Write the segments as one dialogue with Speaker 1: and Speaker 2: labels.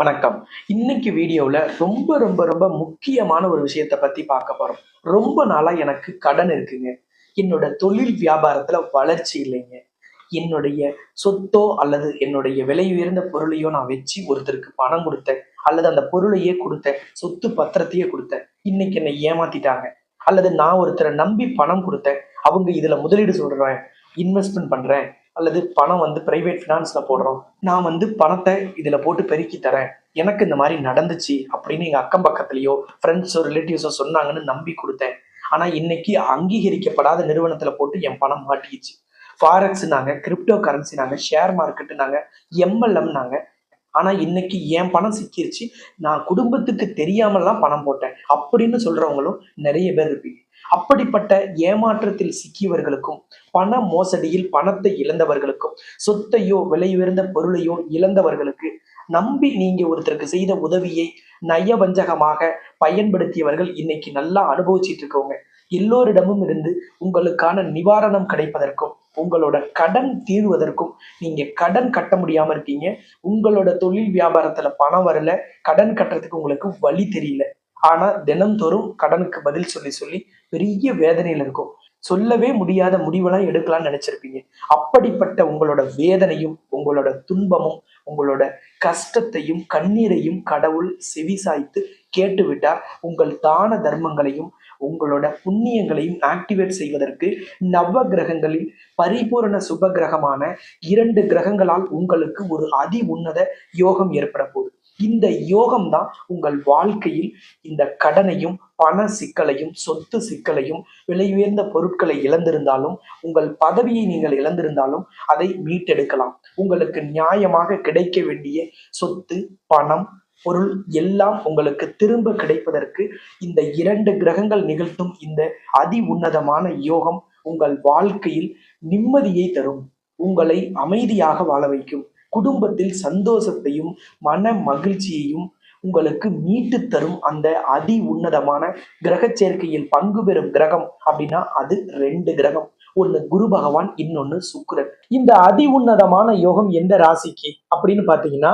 Speaker 1: வணக்கம். இன்னைக்கு வீடியோவில் ரொம்ப ரொம்ப ரொம்ப முக்கியமான ஒரு விஷயத்தை பற்றி பார்க்க போகிறோம் ரொம்ப நாளாக எனக்கு கடன் இருக்குங்க. என்னோட தொழில் வியாபாரத்தில் வளர்ச்சி இல்லைங்க. என்னுடைய சொத்தோ அல்லது என்னுடைய விலை உயர்ந்த பொருளையோ நான் வச்சு ஒருத்தருக்கு பணம் கொடுத்தேன். அல்லது அந்த பொருளையே கொடுத்தேன். சொத்து பத்திரத்தையே கொடுத்தேன். இன்னைக்கு என்னை ஏமாத்திட்டாங்க. அல்லது நான் ஒருத்தரை நம்பி பணம் கொடுத்தேன். அவங்க இதில் முதலீடு சொல்கிறேன் இன்வெஸ்ட்மெண்ட் பண்ணுறேன் அல்லது பணம் வந்து பிரைவேட் ஃபினான்ஸில் போடுறோம். நான் வந்து பணத்தை இதில் போட்டு பெருக்கி தரேன். எனக்கு இந்த மாதிரி நடந்துச்சு அப்படின்னு எங்கள் அக்கம் பக்கத்துலேயோ ஃப்ரெண்ட்ஸோ ரிலேட்டிவ்ஸோ சொன்னாங்கன்னு நம்பி கொடுத்தேன். ஆனால் இன்னைக்கு அங்கீகரிக்கப்படாத நிறுவனத்தில் போட்டு என் பணம் மாட்டிக்கிச்சு. ஃபாரெக்ஸ் நாங்கள் கிரிப்டோ கரன்சி நாங்கள் ஷேர் மார்க்கெட்டு நாங்கள் எம்எல்எம் நாங்கள் ஆனால் இன்னைக்கு என் பணம் சிக்கிருச்சு. நான் குடும்பத்துக்கு தெரியாமலாம் பணம் போட்டேன். அப்படின்னு சொல்கிறவங்களும் நிறைய பேர் இருப்பீங்க. அப்படிப்பட்ட ஏமாற்றத்தில் சிக்கியவர்களுக்கும் பண மோசடியில் பணத்தை இழந்தவர்களுக்கும் சொத்தையோ விலை உயர்ந்த பொருளையோ இழந்தவர்களுக்கு நம்பி நீங்க ஒருத்தருக்கு செய்த உதவியை நயவஞ்சகமாக பயன்படுத்தியவர்கள் இன்னைக்கு நல்லா அனுபவிச்சிட்டு இருக்கவங்க. எல்லோரிடமும் இருந்து உங்களுக்கான நிவாரணம் கிடைப்பதற்கும் உங்களோட கடன் தீர்வதற்கும் நீங்க கடன் கட்ட முடியாம இருக்கீங்க. உங்களோட தொழில் வியாபாரத்துல பணம் வரல கடன் கட்டுறதுக்கு உங்களுக்கு வழி தெரியல. ஆனா தினம்தோறும் கடனுக்கு பதில் சொல்லி சொல்லி பெரிய வேதனையில இருக்கும். சொல்லவே முடியாத முடிவெல்லாம் எடுக்கலாம்னு நினைச்சிருப்பீங்க. அப்படிப்பட்ட உங்களோட வேதனையும் உங்களோட துன்பமும் உங்களோட கஷ்டத்தையும் கண்ணீரையும் கடவுள் செவிசாய்த்து கேட்டுவிட்டார் உங்கள் தான தர்மங்களையும் உங்களோட புண்ணியங்களையும் ஆக்டிவேட் செய்வதற்கு நவ கிரகங்களில் பரிபூரண சுப கிரகமான இரண்டு கிரகங்களால் உங்களுக்கு ஒரு அதி உன்னத யோகம் ஏற்பட போகுது. இந்த யோகம் தான் உங்கள் வாழ்க்கையில் இந்த கடனையும் பண சிக்கலையும் சொத்து சிக்கலையும் விலை உயர்ந்த பொருட்களை இழந்திருந்தாலும் உங்கள் பதவியை நீங்கள் இழந்திருந்தாலும் அதை மீட்டெடுக்கலாம். உங்களுக்கு நியாயமாக கிடைக்க வேண்டிய சொத்து பணம் பொருள் எல்லாம் உங்களுக்கு திரும்ப கிடைப்பதற்கு இந்த இரண்டு கிரகங்கள் நிகழ்த்தும் இந்த அதி உன்னதமான யோகம் உங்கள் வாழ்க்கையில் நிம்மதியை தரும். உங்களை அமைதியாக வாழ வைக்கும். குடும்பத்தில் சந்தோஷத்தையும் மன மகிழ்ச்சியையும் உங்களுக்கு மீட்டு தரும் அந்த அதி உன்னதமான கிரக சேர்க்கையில் பங்கு பெறும் கிரகம் அப்படின்னா அது ரெண்டு கிரகம். ஒன்னு குரு பகவான் இன்னொன்னு சுக்கரன். இந்த அதி உன்னதமான யோகம் எந்த ராசிக்கு அப்படின்னு பாத்தீங்கன்னா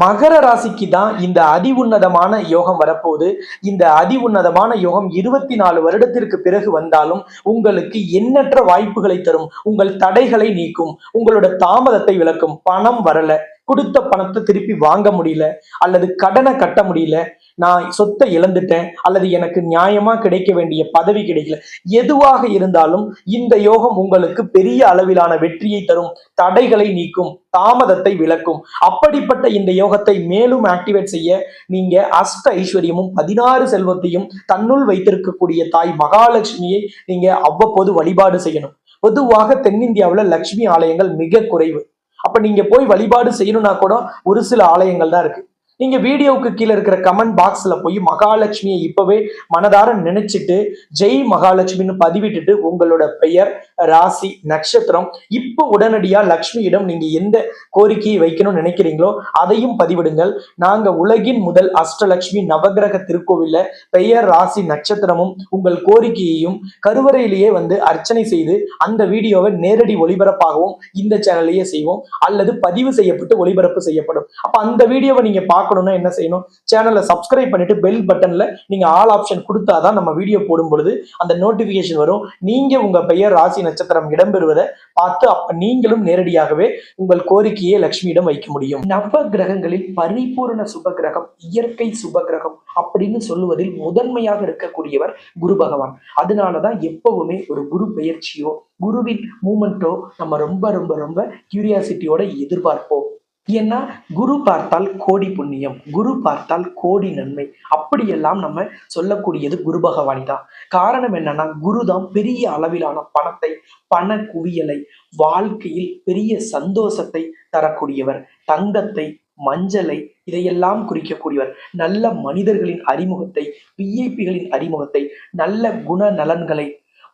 Speaker 1: மகர ராசிக்கு தான் இந்த அதி உன்னதமான யோகம் வரப்போகுது. இந்த அதி உன்னதமான யோகம் இருபத்தி நாலு வருடத்திற்கு பிறகு வந்தாலும் உங்களுக்கு எண்ணற்ற வாய்ப்புகளை தரும். உங்கள் தடைகளை நீக்கும். உங்களோட தாமதத்தை விளக்கும். பணம் வரல. கொடுத்த பணத்தை திருப்பி வாங்க முடியல. அல்லது கடனை கட்ட முடியல. நான் சொத்தை இழந்துட்டேன் அல்லது எனக்கு நியாயமா கிடைக்க வேண்டிய பதவி கிடைக்கல. எதுவாக இருந்தாலும் இந்த யோகம் உங்களுக்கு பெரிய அளவிலான வெற்றியை தரும் தடைகளை நீக்கும் தாமதத்தை விளக்கும். அப்படிப்பட்ட இந்த யோகத்தை மேலும் ஆக்டிவேட் செய்ய நீங்க அஷ்ட ஐஸ்வர்யமும் பதினாறு செல்வத்தையும் தன்னுள் வைத்திருக்கக்கூடிய தாய் மகாலட்சுமியை நீங்க அவ்வப்போது வழிபாடு செய்யணும். பொதுவாக தென்னிந்தியாவில் லட்சுமி ஆலயங்கள் மிக குறைவு. அப்ப நீங்க போய் வழிபாடு செய்யணும்னா கூட ஒரு சில ஆலயங்கள் தான் இருக்கு. நீங்க வீடியோவுக்கு கீழே இருக்கிற கமெண்ட் பாக்ஸ்ல போய் மகாலட்சுமியை இப்பவே மனதார நினைச்சிட்டு ஜெய் மகாலட்சுமின்னு பதிவிட்டுட்டு உங்களோட பெயர் ராசி நட்சத்திரம். இப்போ உடனடியா லக்ஷ்மியிடம் நீங்க எந்த கோரிக்கையை வைக்கணும்னு நினைக்கிறீங்களோ அதையும் பதிவிடுங்கள். நாங்க உலகின் முதல் அஷ்டலட்சுமி நவகிரக திருக்கோவில்ல பெயர் ராசி நட்சத்திரமும் உங்கள் கோரிக்கையையும் கருவறையிலேயே வந்து அர்ச்சனை செய்து அந்த வீடியோவை நேரடி ஒளிபரப்பாகவும் இந்த சேனல்லையே செய்வோம். அல்லது பதிவு செய்யப்பட்டு ஒளிபரப்பு செய்யப்படும். அப்ப அந்த வீடியோவை நீங்க பார்க்கணும்னா என்ன செய்யணும்? சேனலை சப்ஸ்கிரைப் பண்ணிட்டு பெல் பட்டன்ல நீங்க ஆல் ஆப்ஷன் கொடுத்தாதான் நம்ம வீடியோ போடும் பொழுது அந்த நோட்டிபிகேஷன் வரும். நீங்க உங்க பெயர் ராசி நட்சத்திரம் இடம்பெறுவதை பார்த்து அப்ப நீங்களும் நேரடியாகவே உங்கள் கோரிக்கையை லட்சுமியிடம் வைக்க முடியும். நவ கிரகங்களில் பரிபூரண சுப கிரகம் இயற்கை சுப கிரகம் அப்படின்னு சொல்லுவதில் முதன்மையாக இருக்கக்கூடியவர் குரு பகவான். அதனாலதான் எப்பவுமே ஒரு குரு பெயர்ச்சியோ குருவின் மூமெண்ட்டோ நம்ம ரொம்ப ரொம்ப ரொம்ப கியூரியாசிட்டியோட எதிர்பார்ப்போம். ஏன்னா குரு பார்த்தால் கோடி புண்ணியம் குரு பார்த்தால் கோடி நன்மை. அப்படியெல்லாம் நம்ம சொல்லக்கூடியது குரு பகவானி தான் காரணம் என்னன்னா குரு தான் பெரிய அளவிலான பணத்தை பண குவியலை வாழ்க்கையில் பெரிய சந்தோஷத்தை தரக்கூடியவர் தங்கத்தை மஞ்சளை இதையெல்லாம் குறிக்கக்கூடியவர். நல்ல மனிதர்களின் அறிமுகத்தை விஐபிகளின் அறிமுகத்தை நல்ல குண நலன்களை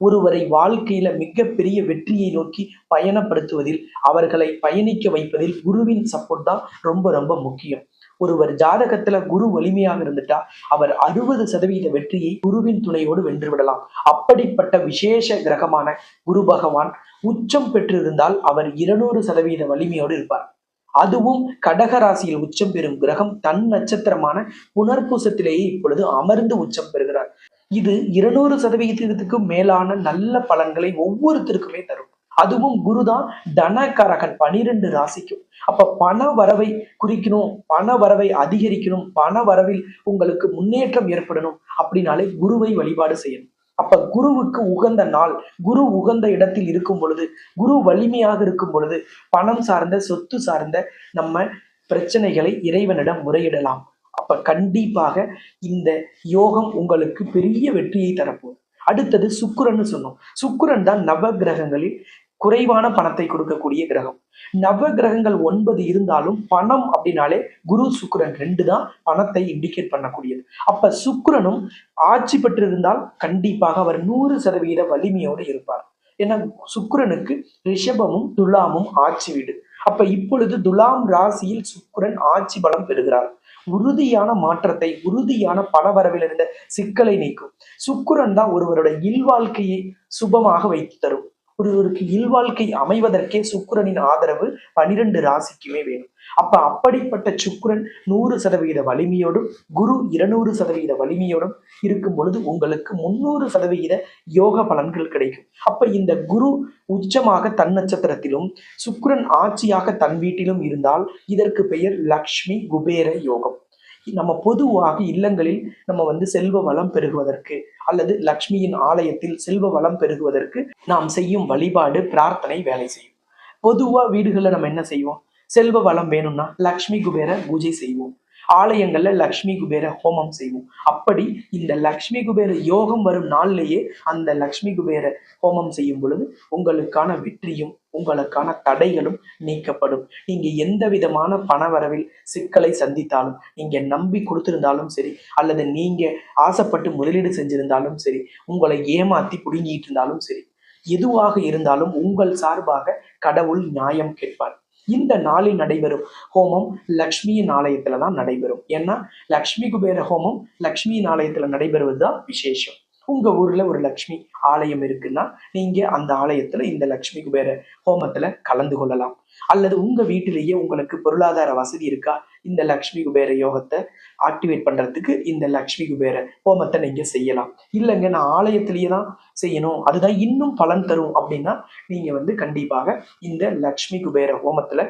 Speaker 1: ஒருவரை வாழ்க்கையில மிகப்பெரிய வெற்றியை நோக்கி பயணப்படுத்துவதில் அவர்களை பயணிக்க வைப்பதில் குருவின் சப்போர்ட் தான் ரொம்ப ரொம்ப முக்கியம். ஒருவர் ஜாதகத்துல குரு வலிமையாக இருந்துட்டா அவர் அறுபது சதவீத வெற்றியை குருவின் துணையோடு வென்று விடலாம் அப்படிப்பட்ட விசேஷ கிரகமான குரு பகவான் உச்சம் பெற்றிருந்தால் அவர் இருநூறு சதவீத வலிமையோடு இருப்பார். அதுவும் கடகராசியில் உச்சம் பெறும் கிரகம் தன் நட்சத்திரமான புனர்பூசத்திலேயே இப்பொழுது அமர்ந்து உச்சம் பெறுகிறார். இது இருநூறு சதவீதத்துக்கும் மேலான நல்ல பலன்களை ஒவ்வொருத்தருக்குமே தரும். அதுவும் குருதான் தனகரகன் பனிரெண்டு ராசிக்கும். அப்ப பண வரவை குறிக்கணும் பண வரவை அதிகரிக்கணும் பண வரவில் உங்களுக்கு முன்னேற்றம் ஏற்படணும் அப்படின்னாலே குருவை வழிபாடு செய்யணும். அப்ப குருவுக்கு உகந்த நாள் குரு உகந்த இடத்தில் இருக்கும் பொழுது குரு வலிமையாக இருக்கும் பொழுது பணம் சார்ந்த சொத்து சார்ந்த நம்ம பிரச்சனைகளை இறைவனிடம் முறையிடலாம். அப்ப கண்டிப்பாக இந்த யோகம் உங்களுக்கு பெரிய வெற்றியை தரப்போகுது. அடுத்தது சுக்கிரன்னு சொன்னோம். சுக்கிரன் தான் நவ கிரகங்களில் குறைவான பணத்தை கொடுக்கக்கூடிய கிரகம். நவ கிரகங்கள் ஒன்பது இருந்தாலும் பணம் அப்படின்னாலே குரு சுக்கரன் ரெண்டு தான் பணத்தை இண்டிகேட் பண்ணக்கூடியது. அப்ப சுக்கரனும் ஆட்சி பெற்றிருந்தால் கண்டிப்பாக அவர் நூறு சதவீத வலிமையோடு இருப்பார். ஏன்னா சுக்கரனுக்கு ரிஷபமும் துலாமும் ஆட்சி வீடு. அப்ப இப்பொழுது துலாம் ராசியில் சுக்கரன் ஆட்சி பலம் பெறுகிறார். உறுதியான மாற்றத்தை உறுதியான பணவரவில் இருந்த சிக்கலை நீக்கும். சுக்குரன் தான் ஒருவருடைய இல்வாழ்க்கையை சுபமாக வைத்து தரும். ஒருவருக்கு இல்வாழ்க்கை அமைவதற்கே சுக்கிரனின் ஆதரவு பனிரெண்டு ராசிக்குமே வேணும். அப்ப அப்படிப்பட்ட சுக்கிரன் நூறு சதவீத வலிமையோடும் குரு இருநூறு சதவீத வலிமையோடும் இருக்கும் பொழுது உங்களுக்கு முன்னூறு சதவீத யோக பலன்கள் கிடைக்கும். அப்ப இந்த குரு உச்சமாக தன் நட்சத்திரத்திலும் சுக்கிரன் ஆட்சியாக தன் வீட்டிலும் இருந்தால் இதற்கு பெயர் லக்ஷ்மி குபேர யோகம். நம்ம பொதுவாக இல்லங்களில் நம்ம வந்து செல்வ வளம் பெருகுவதற்கு அல்லது லக்ஷ்மியின் ஆலயத்தில் செல்வ வளம் பெருகுவதற்கு நாம் செய்யும் வழிபாடு பிரார்த்தனை வேலை செய்யும். பொதுவா வீடுகளில் நம்ம என்ன செய்வோம்? செல்வ வளம் வேணும்னா லக்ஷ்மி குபேர பூஜை செய்வோம். ஆலயங்களில் லக்ஷ்மி குபேர ஹோமம் செய்வோம். அப்படி இந்த லக்ஷ்மி குபேர யோகம் வரும் நாள்லேயே அந்த லக்ஷ்மி குபேர ஹோமம் செய்யும் பொழுது உங்களுக்கான வெற்றியும் உங்களுக்கான தடைகளும் நீக்கப்படும். நீங்க எந்த விதமான பணவரவில் சிக்கலை சந்தித்தாலும் நீங்க நம்பி கொடுத்திருந்தாலும் சரி அல்லது நீங்க ஆசைப்பட்டு முதலீடு செஞ்சிருந்தாலும் சரி உங்களை ஏமாத்தி புடுங்கிட்டு இருந்தாலும் சரி எதுவாக இருந்தாலும் உங்கள் சார்பாக கடவுள் நியாயம் கேட்பார். இந்த நாளில் நடைபெறும் ஹோமம் லக்ஷ்மியின் ஆலயத்துல தான் நடைபெறும். ஏன்னா லக்ஷ்மி குபேர ஹோமம் லக்ஷ்மியின் ஆலயத்துல நடைபெறுவது தான் விசேஷம். உங்க ஊர்ல ஒரு லக்ஷ்மி ஆலயம் இருக்குன்னா நீங்க அந்த ஆலயத்துல இந்த லக்ஷ்மி குபேர ஹோமத்துல கலந்து கொள்ளலாம். அல்லது உங்க வீட்டிலேயே உங்களுக்கு பொருளாதார வசதி இருக்கா? இந்த லக்ஷ்மி குபேர யோகத்தை ஆக்டிவேட் பண்றதுக்கு இந்த லக்ஷ்மி குபேர ஹோமத்தை நீங்கள் செய்யலாம். இல்லைங்க நான் ஆலயத்திலேயே தான் செய்யணும். அதுதான் இன்னும் பலன் தரும் அப்படின்னா நீங்கள் வந்து கண்டிப்பாக இந்த லக்ஷ்மி குபேர ஹோமத்தில்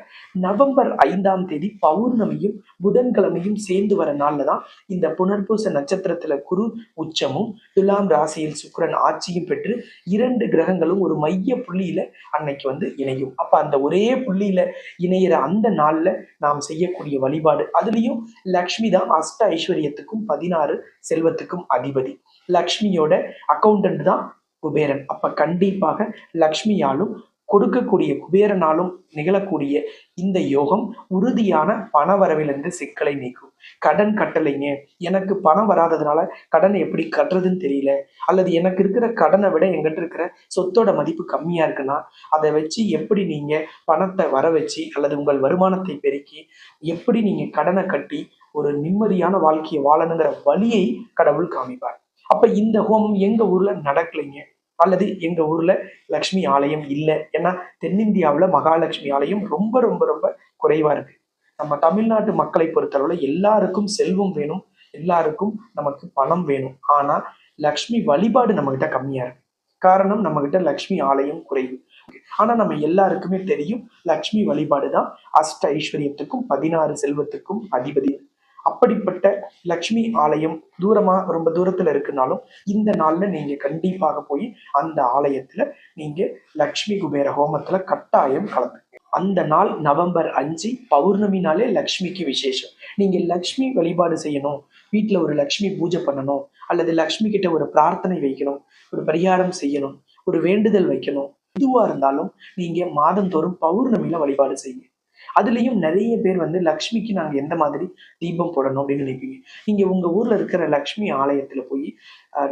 Speaker 1: நவம்பர் ஐந்தாம் தேதி பௌர்ணமியும் புதன்கிழமையும் சேர்ந்து வர நாள்ல தான் இந்த புனர்பூச நட்சத்திரத்தில் குரு உச்சமும் துலாம் ராசியில் சுக்கிரன் ஆட்சியும் பெற்று இரண்டு கிரகங்களும் ஒரு மைய புள்ளியில அன்னைக்கு வந்து இணையும். அப்போ அந்த ஒரே புள்ளியில இணையிற அந்த நாளில் நாம் செய்யக்கூடிய வழிபாடு. அதுலேயும் லக்ஷ்மி தான் அஷ்ட ஐஸ்வர்யத்துக்கும் பதினாறு செல்வத்துக்கும் அதிபதி. லக்ஷ்மியோட அக்கௌண்டன்ட் தான் குபேரன். அப்ப கண்டிப்பாக லக்ஷ்மியாலும் கொடுக்கக்கூடிய குபேரனாலும் நிகழக்கூடிய இந்த யோகம் உறுதியான பண வரவிலிருந்து சிக்கலை நீக்கும். கடன் கட்டலைங்க. எனக்கு பணம் வராததுனால கடனை எப்படி கட்டுறதுன்னு தெரியல. அல்லது எனக்கு இருக்கிற கடனை விட எங்கிட்ட இருக்கிற சொத்தோட மதிப்பு கம்மியா இருக்குன்னா அதை வச்சு எப்படி நீங்க பணத்தை வர வச்சு அல்லது உங்கள் வருமானத்தை பெருக்கி எப்படி நீங்க கடனை கட்டி ஒரு நிம்மதியான வாழ்க்கையை வாழணுங்கிற வழியை கடவுள் காமிப்பார். அப்ப இந்த ஹோமம் எங்க ஊர்ல நடக்கலைங்க? அல்லது எங்க ஊர்ல லக்ஷ்மி ஆலயம் இல்லை? ஏன்னா தென்னிந்தியாவுல மகாலட்சுமி ஆலயம் ரொம்ப ரொம்ப ரொம்ப குறைவா இருக்கு. நம்ம தமிழ்நாட்டு மக்களை பொறுத்தளவுல எல்லாருக்கும் செல்வம் வேணும். எல்லாருக்கும் நமக்கு பணம் வேணும். ஆனா லக்ஷ்மி வழிபாடு நம்ம கிட்ட கம்மியா இருக்கு. காரணம் நம்ம கிட்ட லக்ஷ்மி ஆலயம் குறைவு. ஆனா நம்ம எல்லாருக்குமே தெரியும் லக்ஷ்மி வழிபாடு தான் அஷ்ட ஐஸ்வர்யத்துக்கும் பதினாறு செல்வத்துக்கும் அதிபதி. அப்படிப்பட்ட லக்ஷ்மி ஆலயம் தூரமா ரொம்ப தூரத்துல இருக்குனாலும் இந்த நாள்ல நீங்க கண்டிப்பாக போய் அந்த ஆலயத்துல நீங்க லக்ஷ்மி குபேர ஹோமத்துல கட்டாயம் கலந்து அந்த நாள் நவம்பர் அஞ்சு பௌர்ணமி நாளே லக்ஷ்மிக்கு விசேஷம். நீங்க லக்ஷ்மி வழிபாடு செய்யணும். வீட்டுல ஒரு லக்ஷ்மி பூஜை பண்ணணும். அல்லது லக்ஷ்மி கிட்ட ஒரு பிரார்த்தனை வைக்கணும். ஒரு பரிகாரம் செய்யணும். ஒரு வேண்டுதல் வைக்கணும். எதுவா இருந்தாலும் நீங்க மாதந்தோறும் பௌர்ணமியில வழிபாடு செய்யுங்க. அதுலயும் நிறைய பேர் வந்து லக்ஷ்மிக்கு நாங்க எந்த மாதிரி தீபம் போடணும் அப்படின்னு நினைப்பீங்க? நீங்கள் உங்க ஊர்ல இருக்கிற லக்ஷ்மி ஆலயத்துல போய்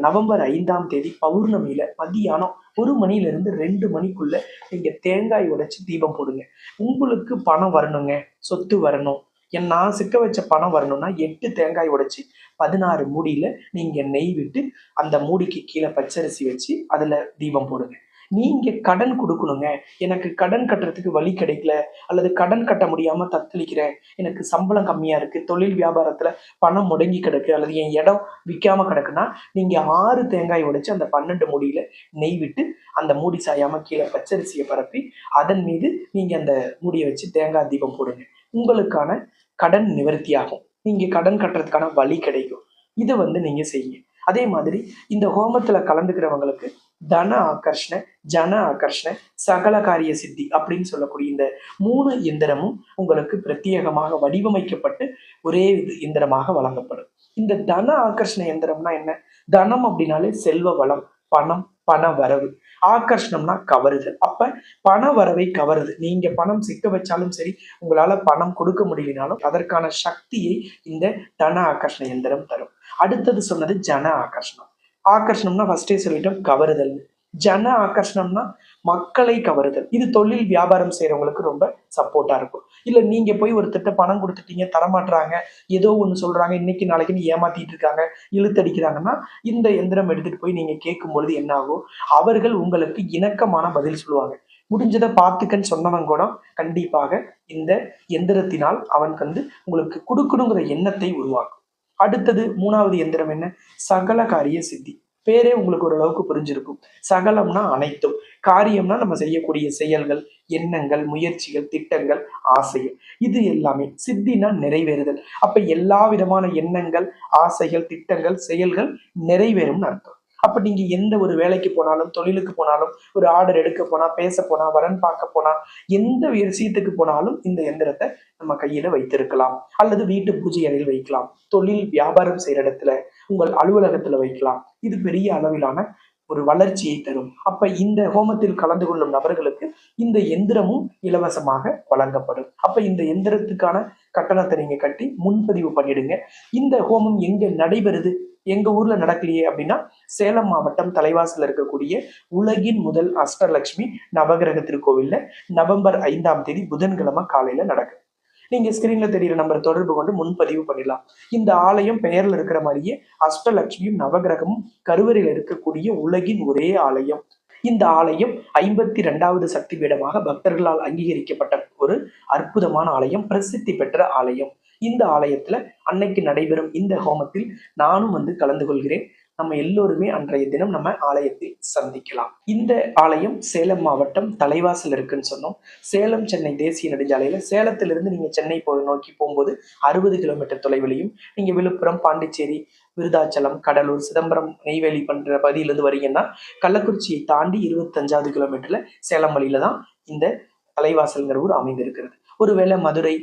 Speaker 1: நவம்பர் ஐந்தாம் தேதி பௌர்ணமியில மதியானம் ஒரு மணிலேருந்து ரெண்டு மணிக்குள்ள நீங்கள் தேங்காய் உடைச்சு தீபம் போடுங்க. உங்களுக்கு பணம் வரணுங்க. சொத்து வரணும். என் நான் சிக்க வச்ச பணம் வரணும்னா எட்டு தேங்காய் உடைச்சி பதினாறு மூடியில நீங்கள் நெய் விட்டு அந்த மூடிக்கு கீழே பச்சரிசி வச்சு அதில் தீபம் போடுங்க. நீங்க கடன் கொடுக்கணுங்க. எனக்கு கடன் கட்டுறதுக்கு வழி கிடைக்கல. அல்லது கடன் கட்ட முடியாம தத்தளிக்கிறேன். எனக்கு சம்பளம் கம்மியா இருக்கு. தொழில் வியாபாரத்துல பணம் முடங்கி கிடக்கு. அல்லது என் இடம் விற்காம கிடக்குன்னா நீங்க ஆறு தேங்காய் உடைச்சு அந்த பன்னெண்டு மூடியில நெய் விட்டு அந்த மூடி சாயாம கீழே பச்சரிசியை பரப்பி அதன் மீது நீங்க அந்த மூடியை வச்சு தேங்காய் தீபம் போடுங்க. உங்களுக்கான கடன் நிவர்த்தியாகும். நீங்க கடன் கட்டுறதுக்கான வழி கிடைக்கும். இதை வந்து நீங்க செய்யுங்க. அதே மாதிரி இந்த ஹோமத்துல கலந்துக்கிறவங்களுக்கு தன ஆகர்ஷண ஜன ஆகர்ஷண சகல காரிய சித்தி அப்படின்னு சொல்லக்கூடிய இந்த மூணு எந்திரமும் உங்களுக்கு பிரத்யேகமாக வடிவமைக்கப்பட்டு ஒரே இயந்திரமாக எந்திரமாக வழங்கப்படும். இந்த தன ஆகர்ஷண எந்திரம்னா என்ன? தனம் அப்படின்னாலே செல்வ வளம் பணம் பண வரவு. ஆகர்ஷணம்னா கவருதல். அப்ப பண வரவை கவருது. நீங்க பணம் சிக்க வச்சாலும் சரி உங்களால பணம் கொடுக்க முடியலனாலும் அதற்கான சக்தியை இந்த தன ஆகர்ஷண எந்திரம் தரும். அடுத்தது சொன்னது ஜன ஆகர்ஷணம். ஆகர்ஷணம்னா ஃபர்ஸ்டே சொல்லிட்டோம் கவருதல். ஜன ஆகர்ஷணம்னா மக்களை கவருதல். இது தொழில் வியாபாரம் செய்யறவங்களுக்கு ரொம்ப சப்போர்ட்டா இருக்கும். இல்ல நீங்க போய் ஒரு திட்ட பணம் கொடுத்துட்டீங்க தரமாட்டுறாங்க ஏதோ ஒண்ணு சொல்றாங்க இன்னைக்கு நாளைக்குன்னு ஏமாத்திட்டு இருக்காங்க இழுத்தடிக்கிறாங்கன்னா இந்த எந்திரம் எடுத்துட்டு போய் நீங்க கேட்கும் பொழுது என்ன ஆகும்? அவர்கள் உங்களுக்கு இணக்கமான பதில் சொல்லுவாங்க. முடிஞ்சதை பார்த்துக்கன்னு சொன்னவன் கூட கண்டிப்பாக இந்த எந்திரத்தினால் அவனுக்கு வந்து உங்களுக்கு கொடுக்கணுங்கிற எண்ணத்தை உருவாக்கும். அடுத்தது மூணாவது எந்திரம் என்ன? சகல காரிய சித்தி. பேரே உங்களுக்கு ஓரளவுக்கு புரிஞ்சிருக்கும். சகலம்னா அனைத்தும். காரியம்னா நம்ம செய்யக்கூடிய செயல்கள் எண்ணங்கள் முயற்சிகள் திட்டங்கள் ஆசைகள். இது எல்லாமே சித்தினா நிறைவேறுதல். அப்ப எல்லா விதமான எண்ணங்கள் ஆசைகள் திட்டங்கள் செயல்கள் நிறைவேறும்னு அர்த்தம். அப்ப நீங்க எந்த ஒரு வேலைக்கு போனாலும் தொழிலுக்கு போனாலும் ஒரு ஆர்டர் எடுக்க போனா பேச போனா வரன் பார்க்க போனா எந்த விஷயத்துக்கு போனாலும் இந்த எந்திரத்தை நம்ம கையில வைத்திருக்கலாம். அல்லது வீட்டு பூஜை அறையில் வைக்கலாம். தொழில் வியாபாரம் செய்யற இடத்துல உங்கள் அலுவலகத்துல வைக்கலாம். இது பெரிய அளவிலான ஒரு வளர்ச்சியை தரும். அப்ப இந்த ஹோமத்தில் கலந்து கொள்ளும் நபர்களுக்கு இந்த எந்திரமும் இலவசமாக வழங்கப்படும். அப்ப இந்த எந்திரத்துக்கான கட்டணத்தை நீங்க கட்டி முன்பதிவு பண்ணிடுங்க. இந்த ஹோமம் எங்க நடைபெறுது? எங்க ஊர்ல நடக்கலையே அப்படின்னா சேலம் மாவட்டம் தலைவாசல் இருக்கக்கூடிய உலகின் முதல் அஷ்டலட்சுமி நவகிரக திருக்கோவில்ல நவம்பர் ஐந்தாம் தேதி புதன்கிழமை காலையில நடக்கும். நீங்க ஸ்கிரீன்ல தெரியுற நம்பரை தொடர்பு கொண்டு முன்பதிவு பண்ணிடலாம். இந்த ஆலயம் பெயர்ல இருக்கிற மாதிரியே அஷ்டலட்சுமியும் நவகிரகமும் கருவறையில் இருக்கக்கூடிய உலகின் ஒரே ஆலயம். இந்த ஆலயம் ஐம்பத்தி ரெண்டாவது சக்தி பீடமாக பக்தர்களால் அங்கீகரிக்கப்பட்ட ஒரு அற்புதமான ஆலயம் பிரசித்தி பெற்ற ஆலயம். இந்த ஆலயத்துல அன்னைக்கு நடைபெறும் இந்த ஹோமத்தில் நானும் வந்து கலந்து கொள்கிறேன். நம்ம எல்லோருமே அன்றைய தினம் நம்ம ஆலயத்தில் சந்திக்கலாம். இந்த ஆலயம் சேலம் மாவட்டம் தலைவாசல் இருக்குன்னு சொன்னோம். சேலம் சென்னை தேசிய நெடுஞ்சாலையில சேலத்திலிருந்து நீங்க சென்னை போய் நோக்கி போகும்போது அறுபது கிலோமீட்டர் தொலைவிலையும் நீங்க விழுப்புரம் பாண்டிச்சேரி விருதாச்சலம் கடலூர் சிதம்பரம் நெய்வேலி பண்ற பகுதியிலிருந்து வரீங்கன்னா கள்ளக்குறிச்சியை தாண்டி இருபத்தஞ்சாவது கிலோமீட்டர்ல சேலம் வழியில தான் இந்த தலைவாசல்ங்கிற ஊர் அமைந்திருக்கிறது. ஒருவேளை மதுரை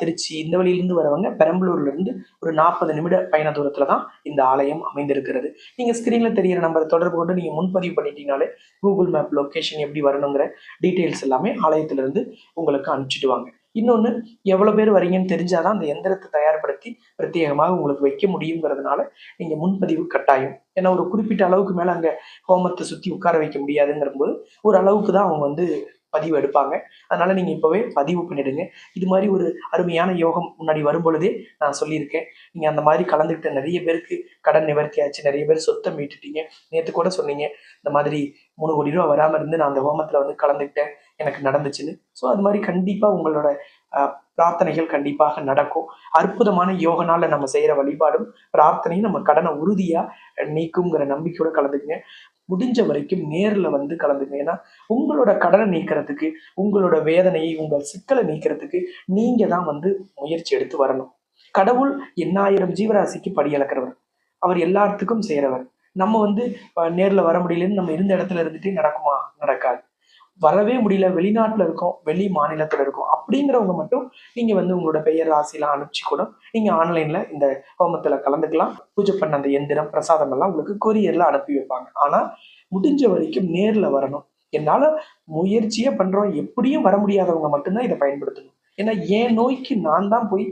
Speaker 1: திருச்சி இந்த வழியிலிருந்து வரவங்க பெரம்பலூர்ல இருந்து ஒரு நாற்பது நிமிட பயண தூரத்துல தான் இந்த ஆலயம் அமைந்திருக்கிறது. நீங்க ஸ்கிரீன்ல தெரியிற நம்பரை தொடர்பு கொண்டு நீங்க முன்பதிவு பண்ணிட்டீங்கனாலே கூகுள் மேப் லொக்கேஷன் எப்படி வரணுங்கிற டீட்டெயில்ஸ் எல்லாமே ஆலயத்திலிருந்து உங்களுக்கு அனுப்பிச்சிடுவாங்க இன்னொன்று எவ்வளோ பேர் வரீங்கன்னு தெரிஞ்சாதான் அந்த எந்திரத்தை தயார்படுத்தி பிரத்யேகமாக உங்களுக்கு வைக்க முடியுங்கிறதுனால நீங்கள் முன்பதிவு கட்டாயம். ஏன்னா ஒரு குறிப்பிட்ட அளவுக்கு மேலே அங்கே ஹோமத்தை சுற்றி உட்கார வைக்க முடியாதுங்கிற போது ஒரு அளவுக்கு தான் அவங்க வந்து பதிவு எடுப்பாங்க. அதனால நீங்கள் இப்போவே பதிவு பண்ணிடுங்க. இது மாதிரி ஒரு அருமையான யோகம் முன்னாடி வரும்பொழுதே நான் சொல்லியிருக்கேன். நீங்கள் அந்த மாதிரி கலந்துக்கிட்ட நிறைய பேருக்கு கடன் நிவர்த்தி ஆச்சு நிறைய பேர் சொத்தை மீட்டுட்டீங்க. நேற்று கூட சொன்னீங்க. இந்த மாதிரி மூணு கோடி ரூபா வராமல் இருந்து நான் அந்த ஹோமத்தில் வந்து கலந்துக்கிட்டேன் எனக்கு நடந்துச்சுன்னு. ஸோ அது மாதிரி கண்டிப்பாக உங்களோட பிரார்த்தனைகள் கண்டிப்பாக நடக்கும். அற்புதமான யோகனால நம்ம செய்கிற வழிபாடும் பிரார்த்தனையும் நம்ம கடனை உறுதியாக நீக்குங்கிற நம்பிக்கையோட கலந்துக்குங்க. முடிஞ்ச வரைக்கும் நேரில் வந்து கலந்துங்க ஏன்னா உங்களோட கடனை நீக்கிறதுக்கு உங்களோட வேதனையை உங்கள் சிக்கலை நீக்கிறதுக்கு நீங்க தான் வந்து முயற்சி எடுத்து வரணும். கடவுள் எண்ணாயிரம் ஜீவராசிக்கு படியளக்கிறவர் அவர் எல்லாத்துக்கும் செய்கிறவர் நம்ம வந்து நேரில் வர முடியலன்னு நம்ம இருந்த இடத்துல இருந்துட்டு நடக்குமா? நடக்காது. வரவே முடியல வெளிநாட்டில் இருக்கோம் வெளி மாநிலத்தில் இருக்கோம். அப்படிங்கிறவங்க மட்டும் நீங்கள் வந்து உங்களோட பெயர் ராசிலாம் அனுப்பிச்சு கூட நீங்கள் ஆன்லைனில் இந்த ஹோமத்தில் கலந்துக்கலாம். பூஜை பண்ண அந்த எந்திரம் பிரசாதம் எல்லாம் உங்களுக்கு கொரியரில் அனுப்பி வைப்பாங்க. ஆனால் முடிஞ்ச வரைக்கும் நேரில் வரணும். என்னால் முயற்சியே பண்ணுறோம் எப்படியும் வர முடியாதவங்க மட்டும்தான் இதை பயன்படுத்தணும். ஏன்னா என் நோய்க்கு நான் தான் போய்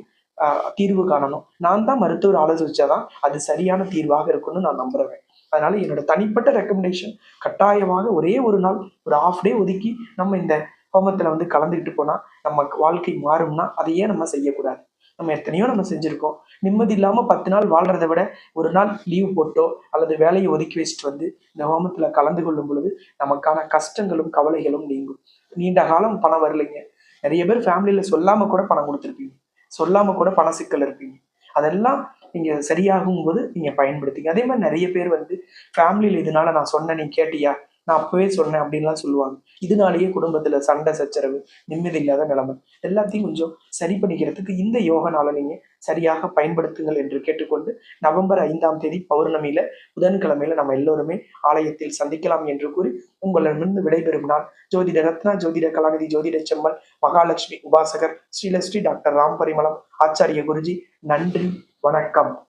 Speaker 1: தீர்வு காணணும். நான் தான் மருத்துவர் ஆலோசிச்சாதான் அது சரியான தீர்வாக இருக்கும்னு நான் நம்புறேன். அதனால என்னோட தனிப்பட்ட ரெக்கமெண்டேஷன் கட்டாயமாக ஒரே ஒரு நாள் ஒரு ஆஃப் டே ஒதுக்கி நம்ம இந்த ஹோமத்தில் வந்து கலந்துக்கிட்டு போனால் நம்ம வாழ்க்கை மாறும்னா அதையே நம்ம செய்யக்கூடாது. நம்ம எத்தனையோ நம்ம செஞ்சுருக்கோம். நிம்மதி இல்லாமல் பத்து நாள் வாழ்றதை விட ஒரு நாள் லீவ் போட்டோ அல்லது வேலையை ஒதுக்கி வச்சுட்டு வந்து இந்த ஹோமத்தில் கலந்து கொள்ளும் பொழுது நமக்கான கஷ்டங்களும் கவலைகளும் நீங்கும். நீண்ட காலம் பணம் வரலைங்க. நிறைய பேர் ஃபேமிலியில் சொல்லாமல் கூட பணம் கொடுத்துருப்பீங்க. சொல்லாமல் கூட பண சிக்கல் இருப்பீங்க. அதெல்லாம் நீங்கள் சரியாகும் போது நீங்கள் பயன்படுத்திங்க. அதே மாதிரி நிறைய பேர் வந்து ஃபேமிலியில் இதனால நான் சொன்னேன் நீ கேட்டியா? நான் அப்பவே சொன்னேன் அப்படின்லாம் சொல்லுவாங்க. இதனாலேயே குடும்பத்துல சண்டை சச்சரவு நிம்மதி இல்லாத நிலைமை. எல்லாத்தையும் கொஞ்சம் சரி பண்ணிக்கிறதுக்கு இந்த யோகனால நாளை நீங்க சரியாக பயன்படுத்துங்கள் என்று கேட்டுக்கொண்டு நவம்பர் ஐந்தாம் தேதி பௌர்ணமியில புதன்கிழமையில நம்ம எல்லோருமே ஆலயத்தில் சந்திக்கலாம் என்று கூறி உங்களிடமிருந்து விடைபெறும் நாள் ஜோதிட ரத்னா ஜோதிட கலாநிதி ஜோதிட செம்மல் மகாலட்சுமி உபாசகர் ஸ்ரீலஸ்ரீ டாக்டர் ராம் பரிமளம் ஆச்சாரிய குருஜி நன்றி. வணக்கம்.